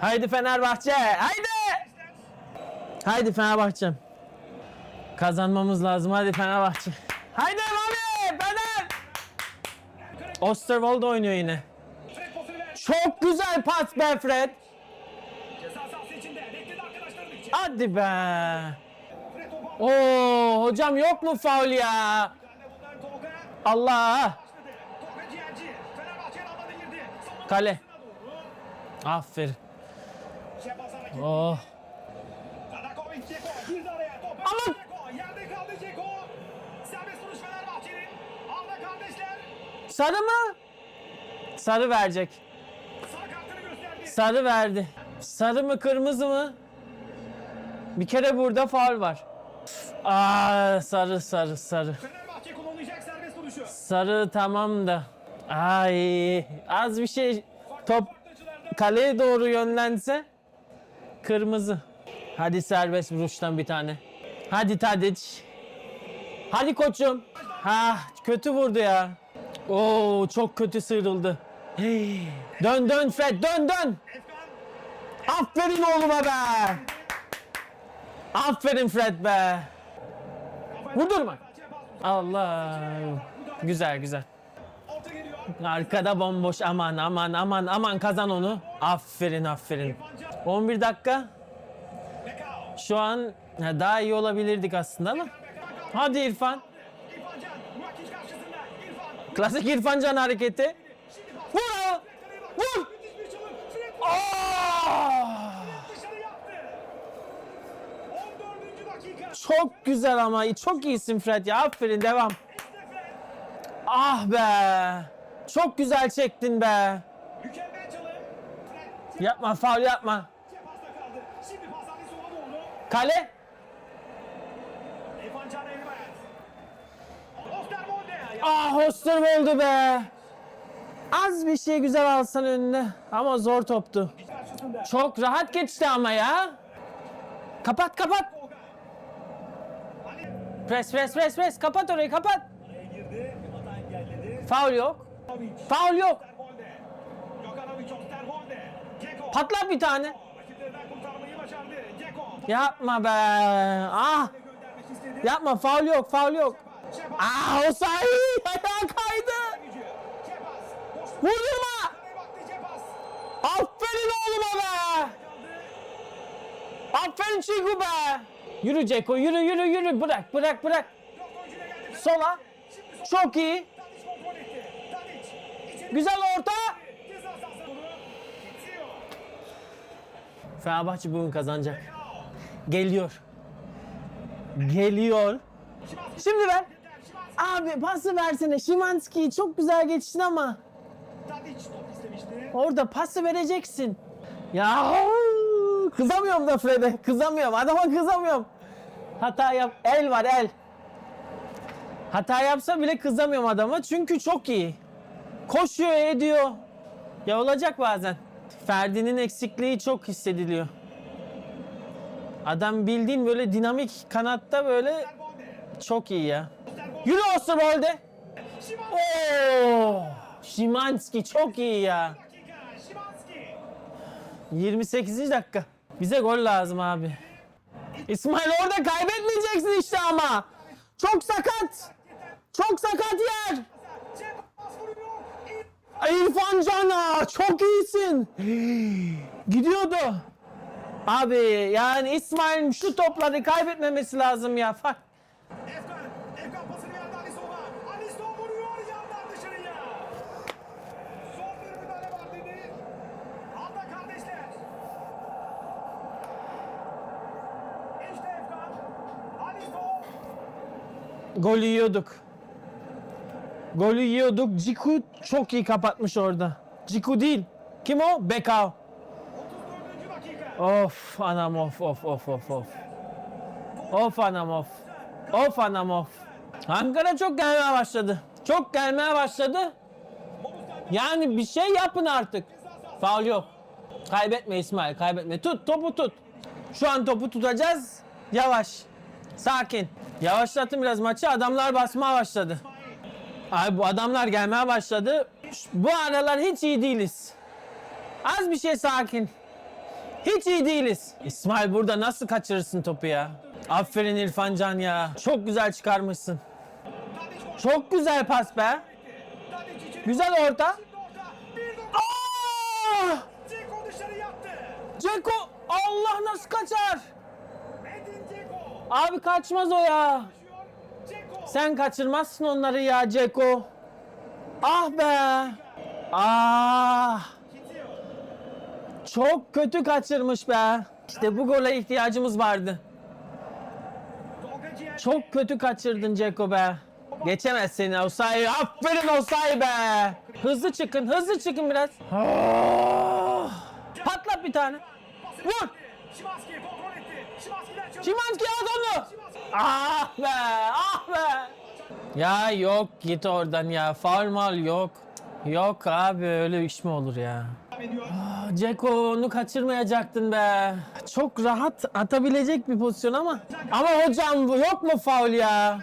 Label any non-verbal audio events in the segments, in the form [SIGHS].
Haydi Fenerbahçe. Haydi. Haydi Fenerbahçe. Kazanmamız lazım. Hadi Fenerbahçe. Haydi Mami. Fener. Osterwolde oynuyor yine. Çok güzel pas be Fred. Hadi be. Oo hocam yok mu faul ya? Allah. Kale. Aferin. Kardeşler. Sarı mı? Sarı verecek. Sarı. Sarı verdi. Sarı mı kırmızı mı? Bir kere burada faul var. Aa sarı sarı sarı. Vuruşu. Sarı tamam da. Ay az bir şey top kaleye doğru yönlense kırmızı. Hadi serbest vuruştan bir tane. Hadi Tadic. Hadi koçum. Ha kötü vurdu ya. Oo çok kötü sıyrıldı. Hey. Dön dön Fred dön dön. Aferin oğluma be. Aferin Fred be. Vurdurma. Allah. Güzel güzel. Arkada bomboş aman aman aman aman kazan onu. Aferin aferin. 11 dakika. Şu an ha, daha iyi olabilirdik aslında ama. Hadi İrfan. Klasik İrfan Can hareketi. Vur! Vur! Müthiş bir çalım. Fred Aa! dışarı yaptı. 14. dakika. Çok güzel ama çok iyisin Fred ya. Aferin devam. Ah be. Çok güzel çektin be. Yapma faul yapma. Kale. Ah Osterwolde be. Az bir şey güzel alsan önüne. Ama zor toptu. Çok rahat geçti ama ya. Kapat kapat. Pres pres pres pres. Kapat orayı kapat. Faul yok. Faul yok. Patlat bir tane. Yapma be. Ah. Yapma faul yok faul yok. Ah o sahi. [LAUGHS] Ayağa kaydı. Şepas. Aferin oğluma be. Aferin Çiğgu be. Yürü Ceko yürü yürü yürü. Bırak bırak bırak. Sola. Çok iyi. Tadic kontrol etti. Tadic. İçeri. Güzel orta. Fenerbahçe bugün kazanacak. Geliyor. Geliyor. Şimdi ver. Abi pası versene. Şimanski çok güzel geçtin ama orada pası vereceksin. Ya kızamıyorum da Fred'e. Kızamıyorum. Adama kızamıyorum. Hata yap. El var el. Hata yapsa bile kızamıyorum adama. Çünkü çok iyi. Koşuyor ediyor. Ya olacak bazen. Ferdi'nin eksikliği çok hissediliyor. Adam bildiğin böyle dinamik kanatta böyle çok iyi ya. Yürü Osterwolde. Oo! Şimanski çok iyi ya. dakika. Şimanski. 28. dakika. Bize gol lazım abi. İsmail orada kaybetmeyeceksin işte ama. Çok sakat. Çok sakat yer. İrfan Can'a çok iyisin. Gidiyordu. Abi yani İsmail'in şu topları kaybetmemesi lazım ya. Alison. Golü yiyorduk. Golü yiyorduk. Ciku çok iyi kapatmış orada. Ciku değil. Kim o? Bekao. 34. dakika. Of anam of of of of of. Of anam of. Of anam of. Ankara çok gelmeye başladı. Çok gelmeye başladı. Yani bir şey yapın artık. Faul yok. Kaybetme İsmail kaybetme. Tut topu tut. Şu an topu tutacağız. Yavaş. Sakin. Yavaşlattım biraz maçı. Adamlar basmaya başladı. Abi bu adamlar gelmeye başladı. Bu aralar hiç iyi değiliz. Az bir şey sakin. Hiç iyi değiliz. İsmail burada nasıl kaçırırsın topu ya? Aferin İrfan Can ya. Çok güzel çıkarmışsın. Çok güzel pas be. Güzel orta. Aa! Ceko Allah nasıl kaçar? Abi kaçmaz o ya. Sen kaçırmazsın onları ya Ceko. Ah be. Ah. Çok kötü kaçırmış be. İşte bu gole ihtiyacımız vardı. Çok kötü kaçırdın Ceko be. Geçemez seni Osayi. Aferin Osayi be. Hızlı çıkın, hızlı çıkın biraz. Ah. Patlat bir tane. Vur. Şimanski kontrol etti. Şimanski'den. Şimanski at onu. Ah be, ah be. Ya yok git oradan ya. Faul mal yok. Yok abi öyle iş mi olur ya? Ediyor. Ceko onu kaçırmayacaktın be. Çok rahat atabilecek bir pozisyon ama. Ama hocam bu yok mu faul ya?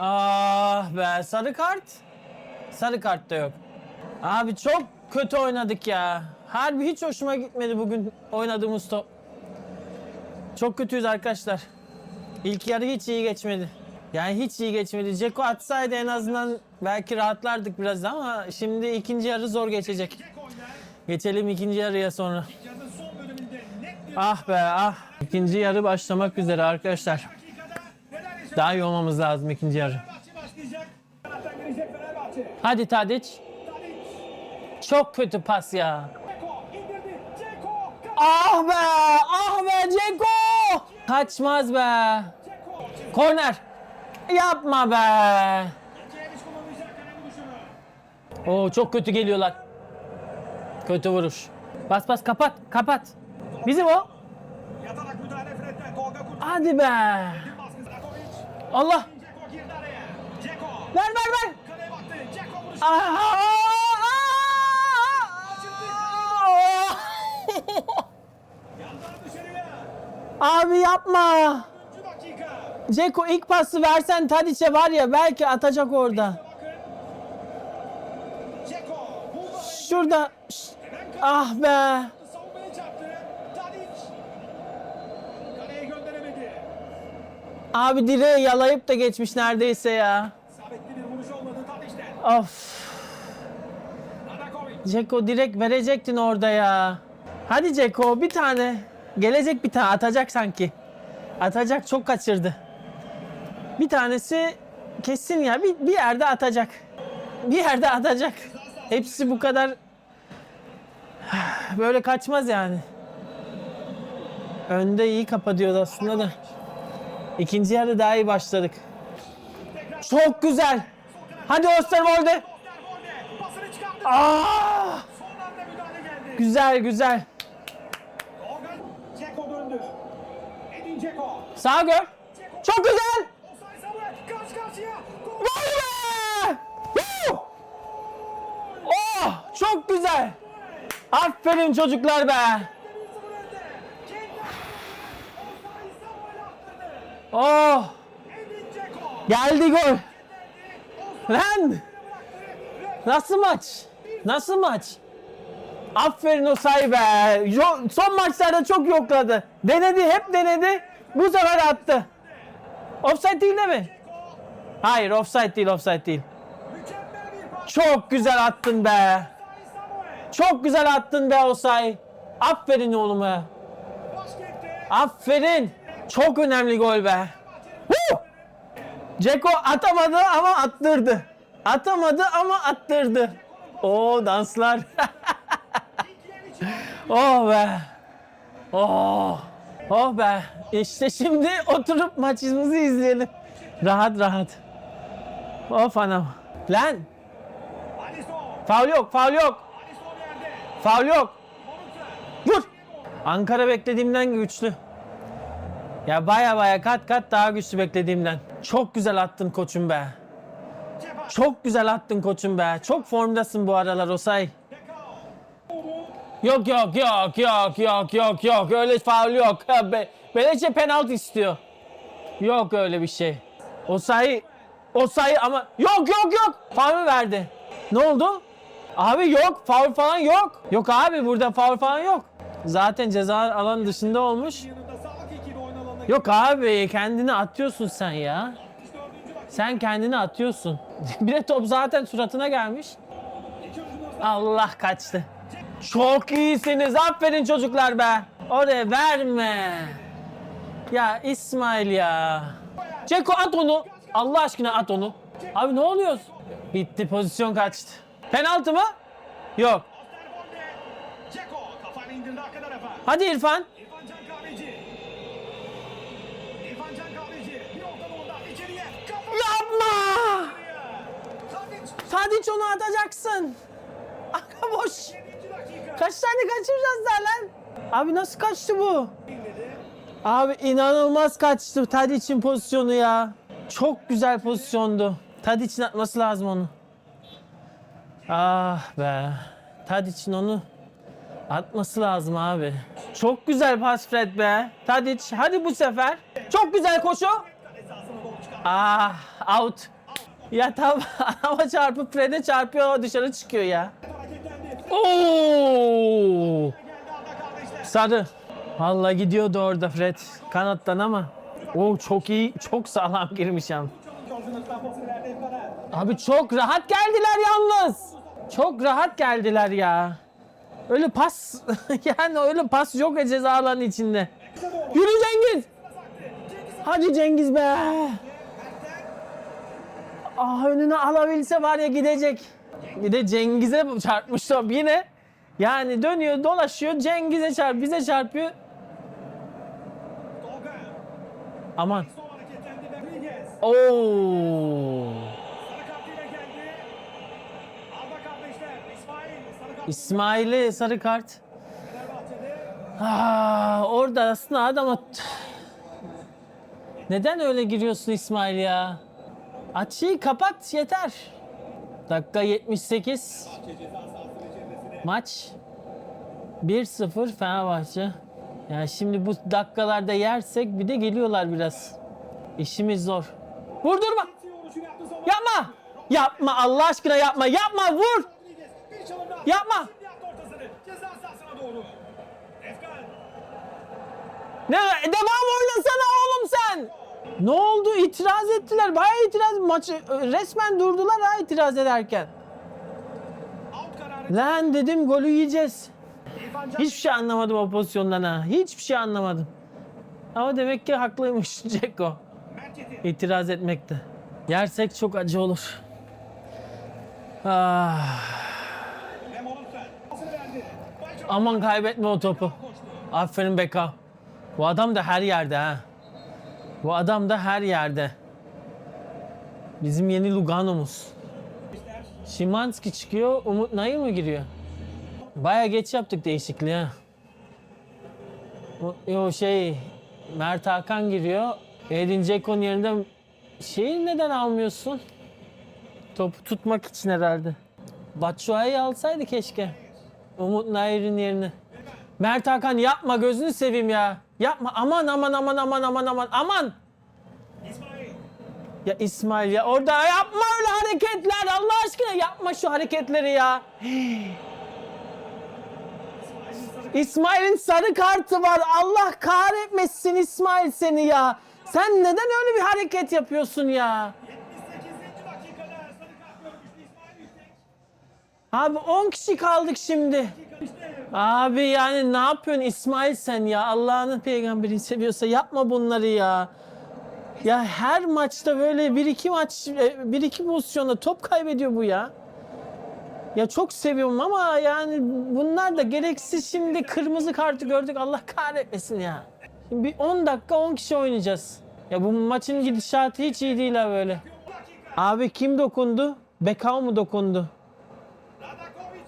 Ah be sarı kart. Sarı kart da yok. Abi çok kötü oynadık ya. Harbi hiç hoşuma gitmedi bugün oynadığımız top. Çok kötüyüz arkadaşlar. İlk yarı hiç iyi geçmedi. Yani hiç iyi geçmedi. Ceko atsaydı en azından belki rahatlardık biraz ama şimdi ikinci yarı zor geçecek. Geçelim ikinci yarıya sonra. Ah be ah. İkinci yarı başlamak üzere arkadaşlar. Daha iyi olmamız lazım ikinci yarı. Hadi Tadic. Çok kötü pas ya. Ah be! Ah be Ceko! Kaçmaz be. Korner. Yapma be. Oo çok kötü geliyorlar. Kötü vuruş. Bas bas kapat kapat. Bizim o. Hadi be. Allah. Ver ver ver. Aha! Yandan dışarıya. Abi yapma. 3. dakika. Ceko ilk pası versen Tadic'e var ya belki atacak orada. Şurada. Ah be. Abi direği yalayıp da geçmiş neredeyse ya. Of. Ceko direkt verecektin orada ya. Hadi Ceko bir tane. Gelecek bir tane atacak sanki. Atacak çok kaçırdı. Bir tanesi kesin ya bir, bir yerde atacak. Bir yerde atacak. Hepsi bu kadar [SIGHS] böyle kaçmaz yani. Önde iyi kapatıyordu aslında da. İkinci yarı daha iyi başladık. Çok güzel. Hadi Osterwolde. Aa! Güzel güzel. Organ. Ceko döndü. Edin Sağa gör. Çok güzel. Vay be! Oh, çok güzel. Aferin çocuklar be. Oh, geldi gol. Lan, nasıl maç? Nasıl maç? Aferin Osay be. Son maçlarda çok yokladı. Denedi, hep denedi. Bu sefer attı. Offside değil değil mi? Hayır, offside değil, offside değil. Çok güzel attın be. Çok güzel attın be Osay. Aferin oğluma. Aferin. Çok önemli gol be. Woo! Ceko atamadı ama attırdı. Atamadı ama attırdı. O danslar. [LAUGHS] oh be. Oh. Oh be. İşte şimdi oturup maçımızı izleyelim. Rahat rahat. Of anam. Lan. Faul yok, faul yok. Faul yok. Vur. Ankara beklediğimden güçlü. Ya baya baya kat kat daha güçlü beklediğimden. Çok güzel attın koçum be. Çok güzel attın koçum be. Çok formdasın bu aralar Osay. Yok yok yok yok yok yok yok öyle faul yok. Be Beleçe penaltı istiyor. Yok öyle bir şey. Osay Osay ama yok yok yok. Faul verdi. Ne oldu? Abi yok faul falan yok. Yok abi burada faul falan yok. Zaten ceza alanı dışında olmuş. Yok abi kendini atıyorsun sen ya. 64. dakika. Sen kendini atıyorsun. [LAUGHS] Bir de top zaten suratına gelmiş. Allah kaçtı. Çok iyisiniz. Aferin çocuklar be. Oraya verme. Ya İsmail ya. Ceko at onu. Allah aşkına at onu. Abi ne oluyor? Bitti pozisyon kaçtı. Penaltı mı? Yok. Hadi İrfan. Yapma. Tadiç onu atacaksın. Arka boş. 7. dakika. Kaç tane kaçıracağız daha lan? Abi nasıl kaçtı bu? Abi inanılmaz kaçtı Tadiç'in pozisyonu ya. Çok güzel pozisyondu. Tadiç'in atması lazım onu. Ah be. Tadiç'in onu atması lazım abi. Çok güzel pas Fred be. Tadiç hadi bu sefer. Çok güzel koşu. Ah out. Ya tam [LAUGHS] adama çarpıp Fred'e çarpıyor dışarı çıkıyor ya. Oo! Sarı. Vallahi gidiyordu orada Fred kanattan ama. O çok iyi, çok sağlam girmiş İrfan'a. Abi çok rahat geldiler yalnız. Çok rahat geldiler ya. Öyle pas, [LAUGHS] yani öyle pas yok ya ceza alanı içinde. Yürü Cengiz. Hadi Cengiz be. Ah önüne alabilse var ya gidecek. Bir de Cengiz'e çarpmış top yine. Yani dönüyor dolaşıyor Cengiz'e çarp bize çarpıyor. Aman. Oo. İsmail'e sarı kart. Aa, orada aslında adam Neden öyle giriyorsun İsmail ya? Açıyı kapat yeter. Dakika 78. Maç 1-0 Fenerbahçe. Yani şimdi bu dakikalarda yersek bir de geliyorlar biraz. İşimiz zor. Vurdurma. Yapma. Yapma Allah aşkına yapma. Yapma vur. Yapma. Ne devam oynasana oğlum sen. Ne oldu? İtiraz ettiler. Bayağı itiraz. Maçı resmen durdular ha itiraz ederken. Lan dedim golü yiyeceğiz. Hiçbir şey anlamadım o pozisyondan ha. Hiçbir şey anlamadım. Ama demek ki haklıymış [LAUGHS] Ceko. İtiraz etmekte. Yersek çok acı olur. Ah, aman kaybetme o topu. Aferin Beka. Bu adam da her yerde ha. Bu adam da her yerde. Bizim yeni Lugano'muz. Şimanski çıkıyor, Umut Nayır mı giriyor? Baya geç yaptık değişikliği ha. O, o şey, Mert Hakan giriyor. Edin Dzeko'nun yerinde şeyi neden almıyorsun? Topu tutmak için herhalde. Batshuayi'yi alsaydı keşke. Umut Nayır'ın yerine. Mert Hakan yapma gözünü seveyim ya. Yapma aman aman aman aman aman aman aman. İsmail. Ya İsmail ya orada yapma öyle hareketler Allah aşkına yapma şu hareketleri ya. İsmail'in sarı kartı var Allah kahretmesin İsmail seni ya. Sen neden öyle bir hareket yapıyorsun ya? 78. dakikada sarı kart görmüştü İsmail Yüksek. Abi 10 kişi kaldık şimdi. Abi yani ne yapıyorsun İsmail sen ya? Allah'ın peygamberini seviyorsa yapma bunları ya. Ya her maçta böyle bir iki maç, e, bir iki pozisyonda top kaybediyor bu ya. Ya çok seviyorum ama yani bunlar da gereksiz şimdi kırmızı kartı gördük Allah kahretmesin ya. Şimdi bir 10 dakika 10 kişi oynayacağız. Ya bu maçın gidişatı hiç iyi değil ha böyle. Abi kim dokundu? Bekao mu dokundu?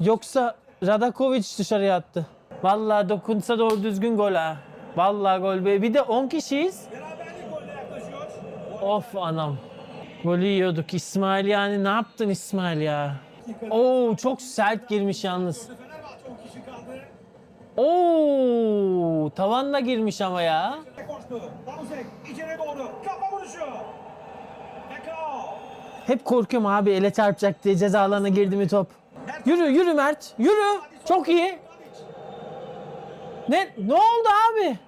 Yoksa Radakovic dışarıya attı. Vallahi dokunsa doğru düzgün gol ha. Vallahi gol be. Bir de 10 kişiyiz. Beraberlik golüne yaklaşıyor. Of anam. Golü yiyorduk. İsmail yani ne yaptın İsmail ya? Oo çok sert girmiş yalnız. Fenerbahçe 10 kişi kaldı. Oo tavanla girmiş ama ya. Hep korkuyorum abi ele çarpacak diye ceza alanına girdi mi top. Yürü yürü Mert. Yürü. Çok iyi. Ne ne oldu abi?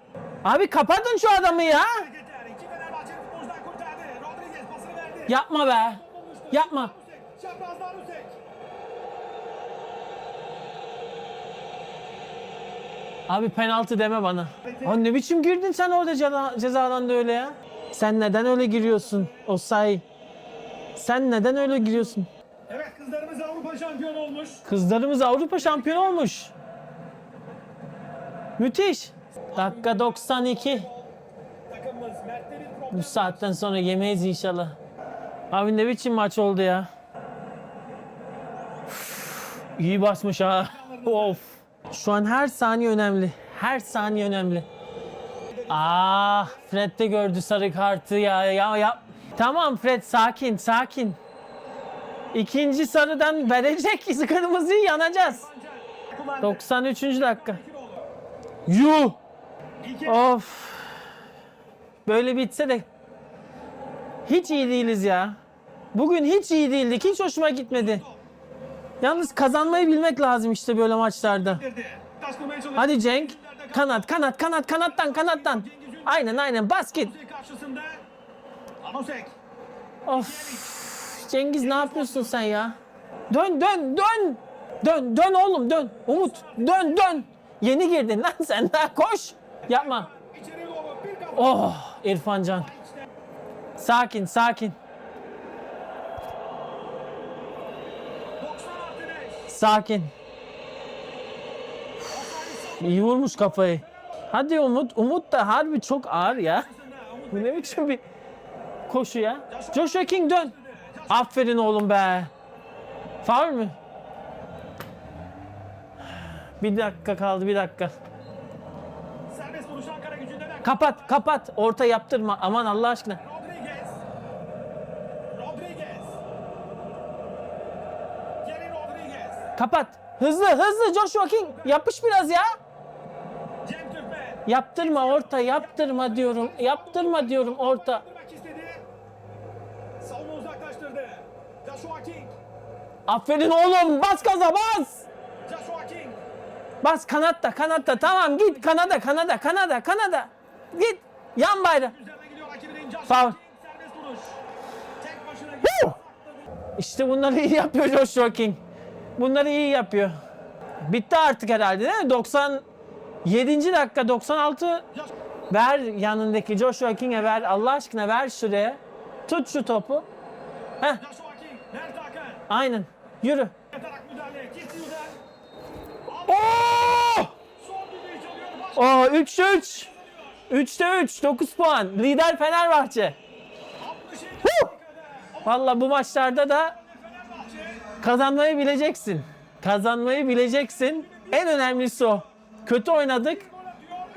Abi kapatın şu adamı ya. Yapma be. Yapma. Abi penaltı deme bana. Abi ne biçim girdin sen orada ceza, cezadan da öyle ya? Sen neden öyle giriyorsun Osay? Sen neden öyle giriyorsun? Kızlarımız Avrupa şampiyonu olmuş. Kızlarımız Avrupa şampiyonu olmuş. Müthiş. Dakika 92. Takımımız Mert'te bir Bu saatten sonra yemeyiz inşallah. Abi ne biçim maç oldu ya? Üf, İyi basmış ha. Of. Şu an her saniye önemli. Her saniye önemli. Ah, Fred de gördü sarı kartı ya. Ya ya. Tamam Fred sakin, sakin. İkinci sarıdan verecek [LAUGHS] kırmızıyı yanacağız. Kullandı. 93. dakika. Yuh. Of. Böyle bitse de hiç iyi değiliz ya. Bugün hiç iyi değildik. Hiç hoşuma gitmedi. Yalnız kazanmayı bilmek lazım işte böyle maçlarda. Hadi Cenk. Kanat, kanat, kanat, kanattan, kanattan. Aynen, aynen. Bas git. Rusek karşısında. Anosek. Of. Cengiz ne yapıyorsun sen ya? Dön, dön, dön. Dön, dön oğlum dön. Umut, dön, dön. Yeni girdin lan sen daha koş. Yapma. Oh, İrfancan. Sakin, sakin. 90 artı 5. Sakin. İyi vurmuş kafayı. Hadi Umut. Umut da harbi çok ağır ya. Bu ne biçim bir koşu ya. Joshua King dön. Aferin oğlum be. Faul mü? Bir dakika kaldı bir dakika. Kapat kapat. Orta yaptırma. Aman Allah aşkına. Rodriguez. Rodriguez. Geri Rodriguez. Kapat. Hızlı hızlı Joshua King. Yapış biraz ya. Yaptırma orta yaptırma diyorum. Yaptırma diyorum orta. Aferin oğlum. Bas gaza bas. Bas kanatta kanatta tamam git Kanada Kanada Kanada Kanada git yan bayrağı. Faul. İşte bunları iyi yapıyor Joshua King. Bunları iyi yapıyor. Bitti artık herhalde değil mi? 97. dakika 96 ver yanındaki Joshua King'e ver Allah aşkına ver şuraya. Tut şu topu. Heh aynen yürü. Çalıyor. Baş Oo 3'te 3. 3'te 3 9 puan. Lider Fenerbahçe. 67 Woo! dakikada. Valla bu maçlarda da kazanmayı bileceksin. Kazanmayı bileceksin. En önemlisi o. Kötü oynadık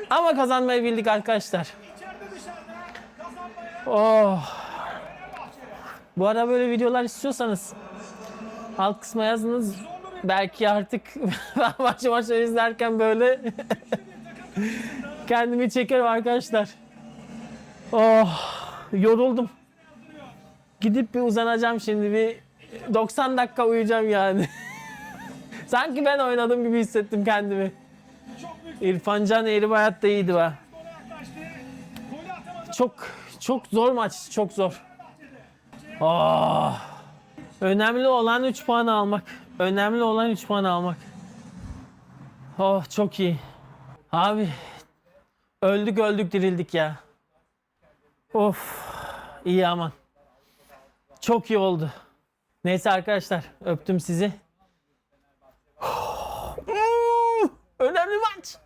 ama kazanmayı bildik arkadaşlar. Oh. Bu ara böyle videolar istiyorsanız alt kısma yazınız. Belki artık [LAUGHS] maçı maçları izlerken böyle [LAUGHS] kendimi çekerim arkadaşlar. Oh, yoruldum. Gidip bir uzanacağım şimdi bir 90 dakika uyuyacağım yani. [LAUGHS] Sanki ben oynadım gibi hissettim kendimi. İrfan Can Eğri Bayat da iyiydi be. Çok çok zor maç, çok zor. Ah. Önemli olan 3 puan almak. Önemli olan 3 puan almak. Oh çok iyi. Abi öldük öldük dirildik ya. Of iyi aman. Çok iyi oldu. Neyse arkadaşlar öptüm sizi. [GASPS] Hmm, önemli maç.